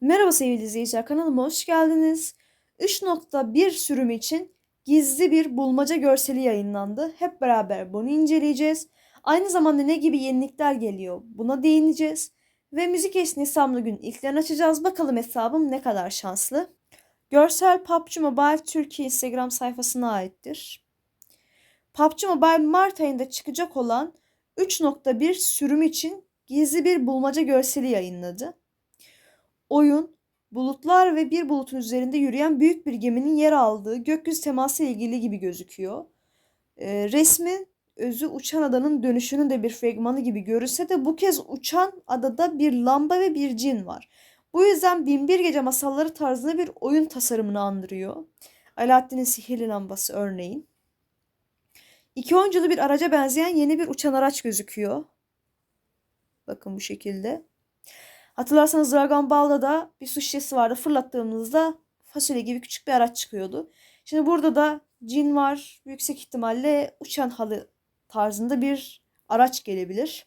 Merhaba sevgili izleyiciler, kanalıma hoş geldiniz. 3.1 sürümü için gizli bir bulmaca görseli yayınlandı. Hep beraber bunu inceleyeceğiz. Aynı zamanda ne gibi yenilikler geliyor buna değineceğiz. Ve müzik hesabımda gün ilklerini açacağız. Bakalım hesabım ne kadar şanslı. Görsel PUBG Mobile Türkiye Instagram sayfasına aittir. PUBG Mobile Mart ayında çıkacak olan 3.1 sürüm için gizli bir bulmaca görseli yayınladı. Oyun, bulutlar ve bir bulutun üzerinde yürüyen büyük bir geminin yer aldığı gökyüzü teması ile ilgili gibi gözüküyor. Ee, resmin özü uçan adanın dönüşünün de bir fragmanı gibi görülse de bu kez uçan adada bir lamba ve bir cin var. Bu yüzden Binbir Gece masalları tarzında bir oyun tasarımını andırıyor. Alaaddin'in sihirli lambası örneğin. İki oyunculu bir araca benzeyen yeni bir uçan araç gözüküyor. Bakın bu şekilde. Hatırlarsanız Dragon Ball'da da bir su şişesi vardı. Fırlattığımızda fasulye gibi küçük bir araç çıkıyordu. Şimdi burada da cin var. Yüksek ihtimalle uçan halı tarzında bir araç gelebilir.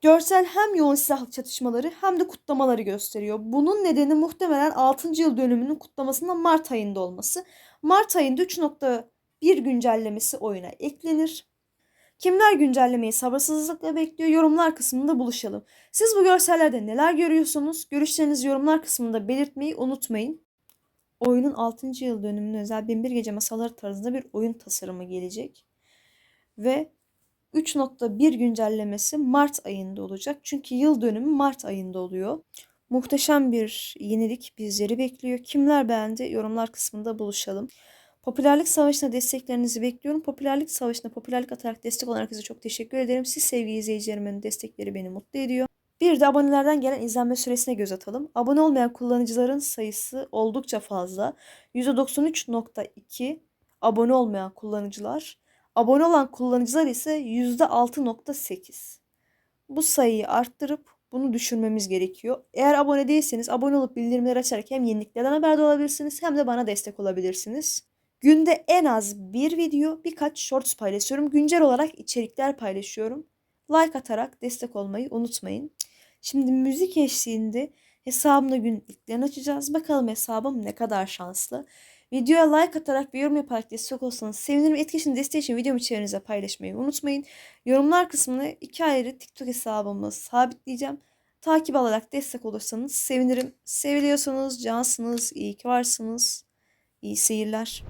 Görsel hem yoğun silahlı çatışmaları hem de kutlamaları gösteriyor. Bunun nedeni muhtemelen 6. yıl dönümünün kutlamasında Mart ayında olması. Mart ayında 3.1 güncellemesi oyuna eklenir. Kimler güncellemeyi sabırsızlıkla bekliyor? Yorumlar kısmında buluşalım. Siz bu görsellerde neler görüyorsunuz? Görüşlerinizi yorumlar kısmında belirtmeyi unutmayın. Oyunun 6. yıl dönümüne özel Binbir Gece Masalları tarzında bir oyun tasarımı gelecek. Ve 3.1 güncellemesi Mart ayında olacak. Çünkü yıl dönümü Mart ayında oluyor. Muhteşem bir yenilik bizleri bekliyor. Kimler beğendi? Yorumlar kısmında buluşalım. Popülerlik Savaşı'na desteklerinizi bekliyorum. Popülerlik Savaşı'na popülerlik atarak destek olan herkese çok teşekkür ederim. Siz sevgili izleyicilerimin destekleri beni mutlu ediyor. Bir de abonelerden gelen izlenme süresine göz atalım. Abone olmayan kullanıcıların sayısı oldukça fazla. %93.2 abone olmayan kullanıcılar. Abone olan kullanıcılar ise %6.8. Bu sayıyı arttırıp bunu düşürmemiz gerekiyor. Eğer abone değilseniz abone olup bildirimleri açarak hem yeniliklerden haberdar olabilirsiniz hem de bana destek olabilirsiniz. Günde en az bir video, birkaç shorts paylaşıyorum. Güncel olarak içerikler paylaşıyorum. Like atarak destek olmayı unutmayın. Şimdi müzik eşliğinde hesabımda gün ilklerini açacağız. Bakalım hesabım ne kadar şanslı. Videoya like atarak ve yorum yaparak destek olsanız sevinirim. Etkileşim desteği için videomu çevrenize paylaşmayı unutmayın. Yorumlar kısmına iki ayrı TikTok hesabımı sabitleyeceğim. Takip alarak destek olursanız sevinirim. Seviliyorsunuz, cansınız, iyi ki varsınız. İyi seyirler.